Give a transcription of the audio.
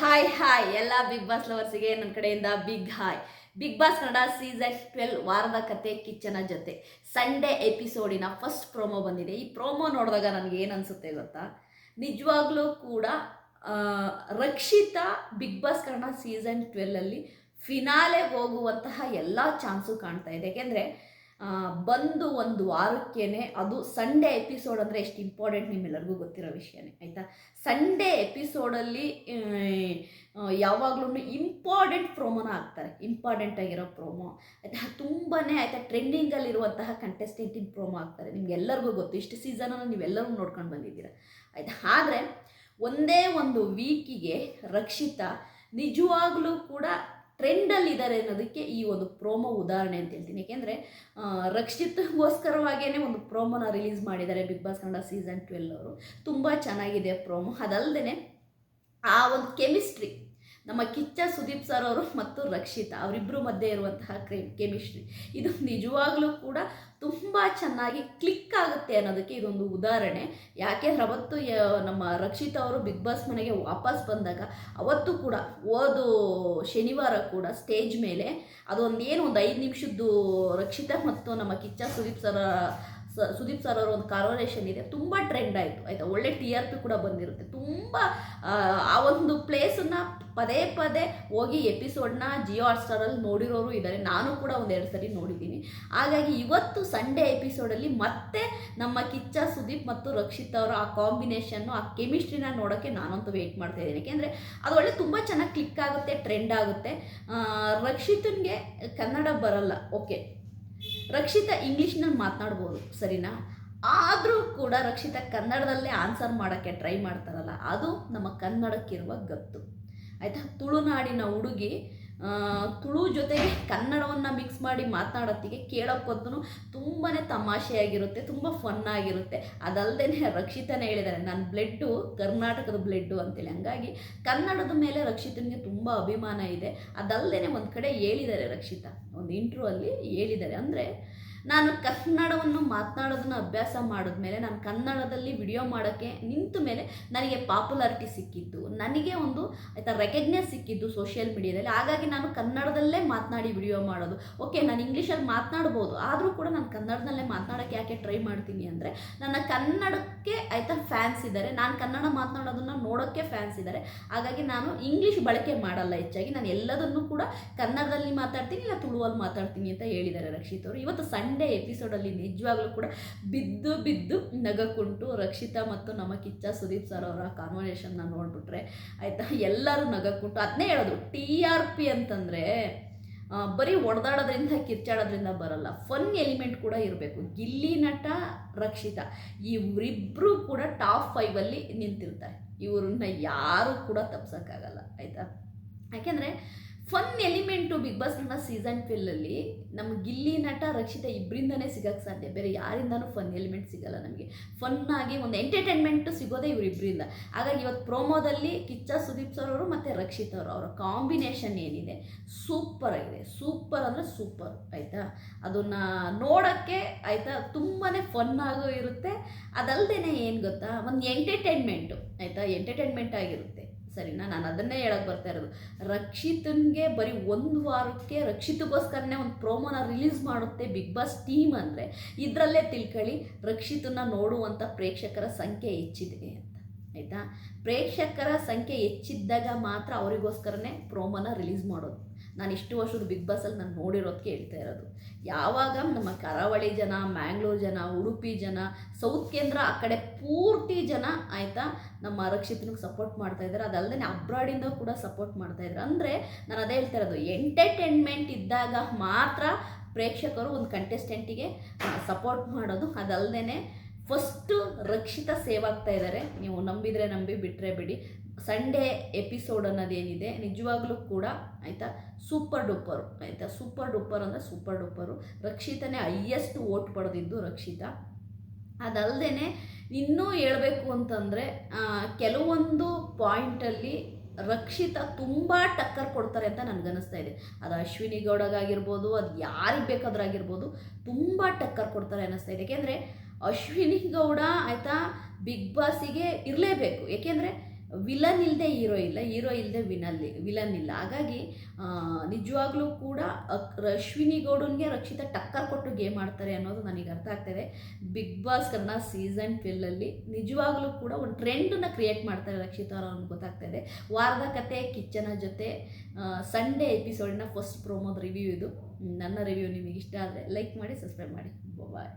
Hi hi ಎಲ್ಲ big boss ಲವರ್ಸಿಗೆ ನನ್ನ ಕಡೆಯಿಂದ big hi big boss Kannada season twelve ವಾರದ ಕತೆ ಕಿಚ್ಚನ ಜೊತೆ. ಸಂಡೇ ಎಪಿಸೋಡಿನ ಫಸ್ಟ್ ಪ್ರೋಮೋ ಬಂದಿದೆ. ಈ ಪ್ರೋಮೋ ನೋಡಿದಾಗ ನನಗೆ ಏನು ಅನಿಸುತ್ತೆ ಗೊತ್ತಾ? ನಿಜವಾಗ್ಲೂ ಕೂಡ Rakshitha big boss Kannada season ಟ್ವೆಲ್ಲಲ್ಲಿ finale ಹೋಗುವಂತಹ ಎಲ್ಲ ಚಾನ್ಸು ಕಾಣ್ತಾ ಇದೆ. ಯಾಕೆಂದರೆ ಬಂದು ಒಂದು ವಾರಕ್ಕೇ ಅದು ಸಂಡೇ ಎಪಿಸೋಡ್ ಅಂದರೆ ಎಷ್ಟು ಇಂಪಾರ್ಟೆಂಟ್ ನಿಮ್ಮೆಲ್ಲರಿಗೂ ಗೊತ್ತಿರೋ ವಿಷಯನೇ, ಆಯಿತಾ? ಸಂಡೇ ಎಪಿಸೋಡಲ್ಲಿ ಯಾವಾಗಲೂ ಇಂಪಾರ್ಟೆಂಟ್ ಪ್ರೋಮೋನ ಹಾಕ್ತಾರೆ ಇಂಪಾರ್ಟೆಂಟ್ ಆಗಿರೋ ಪ್ರೋಮೋ ಆಯಿತಾ? ತುಂಬಾ ಆಯಿತಾ ಟ್ರೆಂಡಿಂಗಲ್ಲಿರುವಂತಹ ಕಂಟೆಸ್ಟೆಂಟಿನ ಪ್ರೋಮೋ ಹಾಕ್ತಾರೆ. ನಿಮ್ಗೆಲ್ಲರಿಗೂ ಗೊತ್ತು, ಇಷ್ಟು ಸೀಸನನ್ನು ನೀವೆಲ್ಲರೂ ನೋಡ್ಕೊಂಡು ಬಂದಿದ್ದೀರ, ಆಯಿತಾ? ಆದರೆ ಒಂದೇ ಒಂದು ವೀಕಿಗೆ ರಕ್ಷಿತಾ ನಿಜವಾಗ್ಲೂ ಕೂಡ ಟ್ರೆಂಡಲ್ಲಿದ್ದಾರೆ ಅನ್ನೋದಕ್ಕೆ ಈ ಒಂದು ಪ್ರೋಮೋ ಉದಾಹರಣೆ ಅಂತ ಹೇಳ್ತೀನಿ. ಏಕೆಂದರೆ ರಕ್ಷಿತ್ಗೋಸ್ಕರವಾಗಿಯೇ ಒಂದು ಪ್ರೋಮೋನ ರಿಲೀಸ್ ಮಾಡಿದ್ದಾರೆ big boss Kannada season twelve ಅವರು. ತುಂಬ ಚೆನ್ನಾಗಿದೆ ಪ್ರೋಮೋ. ಅದಲ್ಲದೆ ಆ ಒಂದು ಕೆಮಿಸ್ಟ್ರಿ ನಮ್ಮ ಕಿಚ್ಚ ಸುದೀಪ್ ಸರ್ ಅವರು ಮತ್ತು ರಕ್ಷಿತಾ ಅವರಿಬ್ಬರ ಮಧ್ಯೆ ಇರುವಂತಹ ಕೆಮಿಸ್ಟ್ರಿ ಇದು ನಿಜವಾಗ್ಲೂ ಕೂಡ ತುಂಬ ಚೆನ್ನಾಗಿ ಕ್ಲಿಕ್ ಆಗುತ್ತೆ ಅನ್ನೋದಕ್ಕೆ ಇದೊಂದು ಉದಾಹರಣೆ. ಯಾಕೆ ಅವತ್ತು ನಮ್ಮ ರಕ್ಷಿತಾ ಅವರು ಬಿಗ್ ಬಾಸ್ ಮನೆಗೆ ವಾಪಸ್ ಬಂದಾಗ ಅವತ್ತು ಕೂಡ ಓದು ಶನಿವಾರ ಕೂಡ ಸ್ಟೇಜ್ ಮೇಲೆ ಅದೊಂದು ಏನು ಒಂದು ಐದು ನಿಮಿಷದ್ದು ರಕ್ಷಿತಾ ಮತ್ತು ನಮ್ಮ ಕಿಚ್ಚ ಸುದೀಪ್ ಸರ ಸುದೀಪ್ ಸರ್ ಅವರ ಒಂದು ಕಾರೋರೇಷನ್ ಇದೆ ತುಂಬ ಟ್ರೆಂಡ್ ಆಯಿತು ಆಯಿತಾ? ಒಳ್ಳೆ ಟಿ ಆರ್ ಪಿ ಕೂಡ ಬಂದಿರುತ್ತೆ. ತುಂಬ ಆ, ಒಂದು ಪ್ಲೇಸನ್ನು ಪದೇ ಪದೇ ಹೋಗಿ ಎಪಿಸೋಡ್ನ ಜಿಯೋ ಹಾಟ್ಸ್ಟಾರಲ್ಲಿ ನೋಡಿರೋರು ಇದ್ದಾರೆ ನಾನು ಕೂಡ ಒಂದೆರಡು ಸರಿ ನೋಡಿದ್ದೀನಿ. ಹಾಗಾಗಿ ಇವತ್ತು ಸಂಡೇ ಎಪಿಸೋಡಲ್ಲಿ ಮತ್ತೆ ನಮ್ಮ ಕಿಚ್ಚ ಸುದೀಪ್ ಮತ್ತು ರಕ್ಷಿತ್ ಅವರ ಆ ಕಾಂಬಿನೇಷನ್ನು ಆ ಕೆಮಿಸ್ಟ್ರಿನ ನೋಡೋಕ್ಕೆ ನಾನಂತೂ ವೆಯ್ಟ್ ಮಾಡ್ತಾ ಇದ್ದೀನಿ. ಯಾಕೆಂದರೆ ಅದು ಒಳ್ಳೆ ತುಂಬ ಚೆನ್ನಾಗಿ ಕ್ಲಿಕ್ ಆಗುತ್ತೆ ಟ್ರೆಂಡ್ ಆಗುತ್ತೆ. ರಕ್ಷಿತನ್ಗೆ ಕನ್ನಡ ಬರಲ್ಲ. ಓಕೆ ರಕ್ಷಿತಾ ಇಂಗ್ಲೀಷ್ನಲ್ಲಿ ಮಾತನಾಡ್ಬೋದು, ಸರಿನಾ? ಆದರೂ ಕೂಡ ರಕ್ಷಿತ ಕನ್ನಡದಲ್ಲೇ ಆನ್ಸರ್ ಮಾಡೋಕ್ಕೆ ಟ್ರೈ ಮಾಡ್ತಾರಲ್ಲ, ಅದು ನಮ್ಮ ಕನ್ನಡಕ್ಕಿರುವ ಗತ್ತು. ಆಯಿತಾ? ತುಳುನಾಡಿನ ಹುಡುಗಿ ತುಳು ಜೊತೆಗೆ ಕನ್ನಡವನ್ನು ಮಿಕ್ಸ್ ಮಾಡಿ ಮಾತನಾಡೋತ್ತಿಗೆ ಕೇಳೋಕ್ಕೊಂತೂ ತುಂಬಾ ತಮಾಷೆಯಾಗಿರುತ್ತೆ, ತುಂಬ ಫನ್ ಆಗಿರುತ್ತೆ ಅದಲ್ಲದೆ ರಕ್ಷಿತನೇ ಹೇಳಿದ್ದಾರೆ ನನ್ನ ಬ್ಲೆಡ್ಡು ಕರ್ನಾಟಕದ ಬ್ಲೆಡ್ಡು ಅಂತೇಳಿ ಹಂಗಾಗಿ ಕನ್ನಡದ ಮೇಲೆ ರಕ್ಷಿತನಿಗೆ ತುಂಬ ಅಭಿಮಾನ ಇದೆ. ಅದಲ್ಲದೆ ಒಂದು ಕಡೆ ಹೇಳಿದ್ದಾರೆ ರಕ್ಷಿತಾ, ಒಂದು ಇಂಟ್ರೂ ಅಲ್ಲಿ ಹೇಳಿದ್ದಾರೆ ಅಂದರೆ ನಾನು ಕನ್ನಡವನ್ನು ಮಾತನಾಡೋದನ್ನು ಅಭ್ಯಾಸ ಮಾಡಿದ್ಮೇಲೆ ನಾನು ಕನ್ನಡದಲ್ಲಿ ವಿಡಿಯೋ ಮಾಡೋಕ್ಕೆ ನಿಂತ ಮೇಲೆ ನನಗೆ ಪಾಪ್ಯುಲಾರಿಟಿ ಸಿಕ್ಕಿದ್ದು. ನನಗೆ ಒಂದು ಆಯಿತಾ ರೆಕಗ್ನೈಸ್ ಸಿಕ್ಕಿದ್ದು ಸೋಷಿಯಲ್ ಮೀಡಿಯಾದಲ್ಲಿ ಹಾಗಾಗಿ ನಾನು ಕನ್ನಡದಲ್ಲೇ ಮಾತನಾಡಿ ವಿಡಿಯೋ ಮಾಡೋದು. ಓಕೆ ನಾನು ಇಂಗ್ಲೀಷಲ್ಲಿ ಮಾತನಾಡ್ಬೋದು. ಆದರೂ ಕೂಡ ನಾನು ಕನ್ನಡದಲ್ಲೇ ಮಾತನಾಡೋಕ್ಕೆ ಯಾಕೆ ಟ್ರೈ ಮಾಡ್ತೀನಿ ಅಂದರೆ, ನನ್ನ ಕನ್ನಡಕ್ಕೆ ಆಯಿತಾ ಫ್ಯಾನ್ಸ್ ಇದ್ದಾರೆ. ನಾನು ಕನ್ನಡ ಮಾತನಾಡೋದನ್ನು ನೋಡೋಕ್ಕೆ ಫ್ಯಾನ್ಸ್ ಇದ್ದಾರೆ. ಹಾಗಾಗಿ ನಾನು ಇಂಗ್ಲೀಷ್ ಬಳಕೆ ಮಾಡಲ್ಲ ಹೆಚ್ಚಾಗಿ. ನಾನು ಎಲ್ಲದನ್ನು ಕೂಡ ಕನ್ನಡದಲ್ಲಿ ಮಾತಾಡ್ತೀನಿ, ಇಲ್ಲ ತುಳುವಲ್ಲಿ ಮಾತಾಡ್ತೀನಿ ಅಂತ ಹೇಳಿದ್ದಾರೆ ರಕ್ಷಿತ್ ಅವರು. ಇವತ್ತು ಸಂಡೇ ಎಪಿಸೋಡಲ್ಲಿ ನಿಜವಾಗ್ಲೂ ಕೂಡ ಬಿದ್ದು ಬಿದ್ದು ನಗಕ್ಕುಂಟು ರಕ್ಷಿತಾ ಮತ್ತು ನಮ್ಮ ಕಿಚ್ಚ ಸುದೀಪ್ ಸರ್ ಅವರ ಕಾನ್ವರ್ಸೇಷನ್ನ ನೋಡಿಬಿಟ್ರೆ ಆಯಿತಾ? ಎಲ್ಲರೂ ನಗಕ್ಕುಂಟು ಅದನ್ನೇ ಹೇಳೋದು ಟಿ ಆರ್ ಪಿ ಅಂತಂದರೆ ಬರೀ ಒಡೆದಾಡೋದ್ರಿಂದ ಕಿರ್ಚಾಡೋದ್ರಿಂದ ಬರಲ್ಲ. ಫನ್ ಎಲಿಮೆಂಟ್ ಕೂಡ ಇರಬೇಕು. ಗಿಲ್ಲಿ ನಟ ರಕ್ಷಿತಾ. ಇವರಿಬ್ಬರು ಕೂಡ ಟಾಪ್ ಫೈವಲ್ಲಿ ನಿಂತಿರ್ತಾರೆ. ಇವ್ರನ್ನ ಯಾರೂ ಕೂಡ ತಪ್ಸೋಕ್ಕಾಗಲ್ಲ. ಆಯಿತಾ? ಯಾಕೆಂದರೆ ಫನ್ ಎಲಿಮೆಂಟು ಬಿಗ್ ಬಾಸ್ ನನ್ನ ಸೀಸನ್ ಟ್ವೆಲ್ಲಲ್ಲಿ ನಮ್ಮ ಗಿಲ್ಲಿ ನಟ ರಕ್ಷಿತಾ ಇಬ್ಬರಿಂದನೇ ಸಿಗೋಕ್ಕೆ ಸಾಧ್ಯ. ಬೇರೆ ಯಾರಿಂದನೂ ಫನ್ ಎಲಿಮೆಂಟ್ ಸಿಗಲ್ಲ ನಮಗೆ. ಫನ್ನಾಗಿ ಒಂದು ಎಂಟರ್ಟೈನ್ಮೆಂಟು ಸಿಗೋದೇ ಇವರಿಬ್ಬರಿಂದ ಹಾಗಾಗಿ ಇವತ್ತು ಪ್ರೋಮೋದಲ್ಲಿ ಕಿಚ್ಚ ಸುದೀಪ್ ಸರ್ ಅವರು ಮತ್ತು ರಕ್ಷಿತ್ ಅವರು. ಅವರ ಕಾಂಬಿನೇಷನ್ ಏನಿದೆ? ಸೂಪರ್ ಆಗಿದೆ. ಸೂಪರ್ ಅಂದರೆ ಸೂಪರ್ ಆಯಿತಾ? ಅದನ್ನು ನೋಡೋಕ್ಕೆ ಆಯಿತಾ? ತುಂಬಾ ಫನ್ ಆಗೋ ಇರುತ್ತೆ. ಅದಲ್ಲದೆ ಏನು ಗೊತ್ತಾ? ಒಂದು ಎಂಟರ್ಟೈನ್ಮೆಂಟು ಆಯಿತಾ? ಎಂಟರ್ಟೈನ್ಮೆಂಟ್ ಆಗಿರುತ್ತೆ. ಸರಿನಾ? ನಾನು ಅದನ್ನೇ ಹೇಳಕ್ಕೆ ಬರ್ತಾ ಇರೋದು. ರಕ್ಷಿತನ್ಗೆ ಬರೀ ಒಂದು ವಾರಕ್ಕೆ ರಕ್ಷಿತಗೋಸ್ಕರನೇ ಒಂದು ಪ್ರೋಮೋನ ರಿಲೀಸ್ ಮಾಡುತ್ತೆ ಬಿಗ್ ಬಾಸ್ ಟೀಮ್ ಅಂದರೆ. ಇದರಲ್ಲೇ ತಿಳ್ಕೊಳ್ಳಿ ರಕ್ಷಿತನ ನೋಡುವಂಥ ಪ್ರೇಕ್ಷಕರ ಸಂಖ್ಯೆ ಹೆಚ್ಚಿದೆ ಅಂತ. ಆಯಿತಾ? ಪ್ರೇಕ್ಷಕರ ಸಂಖ್ಯೆ ಹೆಚ್ಚಿದ್ದಾಗ ಮಾತ್ರ ಅವರಿಗೋಸ್ಕರನೇ ಪ್ರೋಮೋನ ರಿಲೀಸ್ ಮಾಡೋದು. ನಾನು ಇಷ್ಟು ವರ್ಷದ ಬಿಗ್ ಬಾಸಲ್ಲಿ ನಾನು ನೋಡಿರೋದಕ್ಕೆ ಹೇಳ್ತಾ ಇರೋದು. ಯಾವಾಗ ನಮ್ಮ ಕರಾವಳಿ ಜನ, ಮ್ಯಾಂಗ್ಳೂರು ಜನ, ಉಡುಪಿ ಜನ, ಸೌತ್ ಕೇಂದ್ರ ಆ ಕಡೆ ಪೂರ್ತಿ ಜನ ಆಯಿತಾ ನಮ್ಮ ರಕ್ಷಿತನಿಗೆ ಸಪೋರ್ಟ್ ಮಾಡ್ತಾ ಇದ್ದಾರೆ. ಅದಲ್ಲದೆ ಅಬ್ರಾಡಿಂದ ಕೂಡ ಸಪೋರ್ಟ್ ಮಾಡ್ತಾ ಇದ್ದಾರೆ. ಅಂದರೆ ನಾನು ಅದೇ ಹೇಳ್ತಾ ಇರೋದು ಎಂಟರ್ಟೈನ್ಮೆಂಟ್ ಇದ್ದಾಗ ಮಾತ್ರ ಪ್ರೇಕ್ಷಕರು ಒಂದು ಕಂಟೆಸ್ಟೆಂಟಿಗೆ ಸಪೋರ್ಟ್ ಮಾಡೋದು. ಅದಲ್ಲದೆ ಫಸ್ಟು ರಕ್ಷಿತ ಸೇವ್ ಆಗ್ತಾ ಇದ್ದಾರೆ. ನೀವು ನಂಬಿದರೆ ನಂಬಿ ಬಿಟ್ಟರೆ ಬಿಡಿ. ಸಂಡೇ ಎಪಿಸೋಡ್ ಅನ್ನೋದೇನಿದೆ, ನಿಜವಾಗ್ಲೂ ಕೂಡ ಆಯಿತಾ ಸೂಪರ್ ಡೂಪರು ಆಯಿತಾ ಸೂಪರ್ ಡೂಪರ್ ಅಂದರೆ ಸೂಪರ್ ಡೂಪರು ರಕ್ಷಿತನೇ ಹೈಯೆಸ್ಟ್ ಓಟ್ ಪಡೆದಿದ್ದು ರಕ್ಷಿತಾ. ಅದಲ್ಲದೆ ಇನ್ನೂ ಹೇಳಬೇಕು ಅಂತಂದರೆ ಕೆಲವೊಂದು ಪಾಯಿಂಟಲ್ಲಿ ರಕ್ಷಿತ ತುಂಬ ಟಕ್ಕರ್ ಕೊಡ್ತಾರೆ ಅಂತ ನನಗನ್ನಿಸ್ತಾ ಇದೆ. ಅದು ಅಶ್ವಿನಿ ಗೌಡಗಾಗಿರ್ಬೋದು, ಅದು ಯಾರಿಗೆ ಬೇಕಾದ್ರಾಗಿರ್ಬೋದು, ತುಂಬ ಟಕ್ಕರ್ ಕೊಡ್ತಾರೆ ಅನ್ನಿಸ್ತಾ ಇದೆ. ಯಾಕೆಂದರೆ ಅಶ್ವಿನಿ ಗೌಡ ಆಯಿತಾ ಬಿಗ್ ಬಾಸಿಗೆ ಇರಲೇಬೇಕು. ಏಕೆಂದರೆ ವಿಲನ್ ಇಲ್ಲದೆ ಹೀರೋ ಇಲ್ಲ, ಹೀರೋ ಇಲ್ಲದೆ ವಿನಲ್ಲಿ ವಿಲನ್ ಇಲ್ಲ. ಹಾಗಾಗಿ ನಿಜವಾಗ್ಲೂ ಕೂಡ ಅಶ್ವಿನಿ ಗೌಡನ್ಗೆ ರಕ್ಷಿತಾ ಟಕ್ಕರ್ ಕೊಟ್ಟು ಗೇಮ್ ಆಡ್ತಾರೆ ಅನ್ನೋದು ನನಗೆ ಅರ್ಥ ಆಗ್ತಾಯಿದೆ ಬಿಗ್ ಬಾಸ್ ಕನ್ನಡ ಸೀಸನ್ ಟ್ವೆಲ್ಲಲ್ಲಿ ನಿಜವಾಗ್ಲೂ ಕೂಡ ಒಂದು ಟ್ರೆಂಡನ್ನ ಕ್ರಿಯೇಟ್ ಮಾಡ್ತಾರೆ ರಕ್ಷಿತಾ ಅವ್ರು ಗೊತ್ತಾಗ್ತಾ ಇದೆ. ವಾರದ ಕತೆ, ಕಿಚ್ಚನ ಜೊತೆ ಸಂಡೇ ಎಪಿಸೋಡಿನ ಫಸ್ಟ್ ಪ್ರೋಮೋದ ರಿವ್ಯೂ ಇದು. ನನ್ನ ರಿವ್ಯೂ ನಿಮಗೆ ಇಷ್ಟ ಆದರೆ ಲೈಕ್ ಮಾಡಿ ಸಬ್ಸ್ಕ್ರೈಬ್ ಮಾಡಿ. ಬಾಯ್